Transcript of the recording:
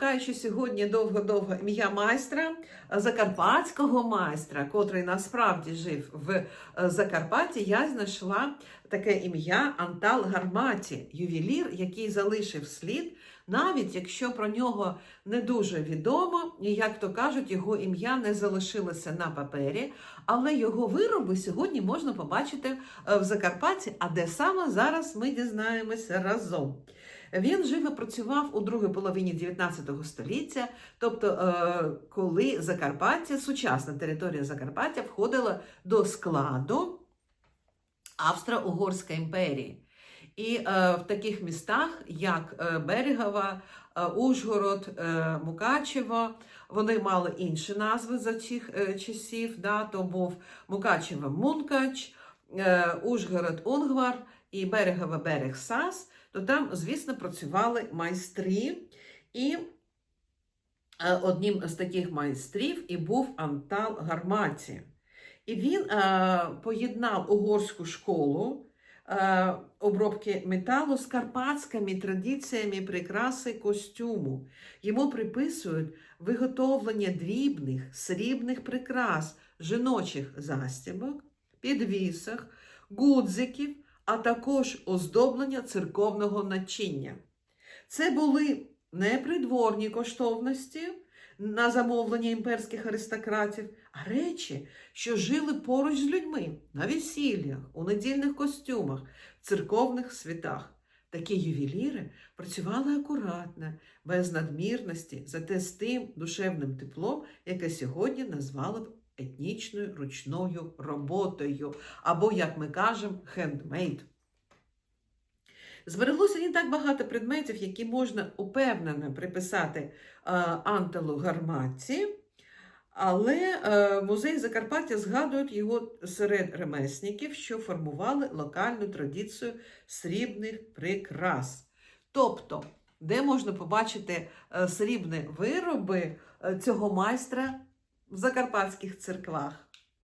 шукаючи сьогодні довго-довго ім'я майстра, е, закарпатського майстра, котрий насправді жив в е, Закарпатті, я знайшла таке ім'я Антал Гарматі, ювелір, який залишив слід, навіть якщо про нього не дуже відомо, і як то кажуть, його ім'я не залишилося на папері, але його вироби сьогодні можна побачити е, в Закарпатті, а де саме зараз ми дізнаємося разом. Він жив і працював у другій половині 19 століття, тобто е, коли Закарпаття, сучасна територія Закарпаття, входила до складу Австро-Угорської імперії. І е, в таких містах, як е, Берегова, Ужгород, Мукачево, вони мали інші назви за цих часів. Да? То був Мукачево Мункач, е, Ужгород Унгвар і Берегова Берег Сас то там, звісно, працювали майстри. І е, одним з таких майстрів і був Антал Гарматі. І він е, поєднав угорську школу е, обробки металу з карпатськими традиціями прикраси костюму. Йому приписують виготовлення дрібних срібних прикрас, жіночих застібок, підвісах, гудзиків, а також оздоблення церковного начиння. Це були не придворні коштовності на замовлення імперських аристократів, а речі, що жили поруч з людьми на весіллях, у недільних костюмах, церковних святах. Такі ювеліри працювали акуратно, без надмірності, зате з тим душевним теплом, яке сьогодні назвали б етнічною ручною роботою, або, як ми кажемо, хендмейд. Збереглося не так багато предметів, які можна упевнено приписати е, Антелу Гарматці, але е, музей Закарпаття згадують його серед ремесників, що формували локальну традицію срібних прикрас. Тобто, де можна побачити е, срібні вироби цього майстра в закарпатських церквах?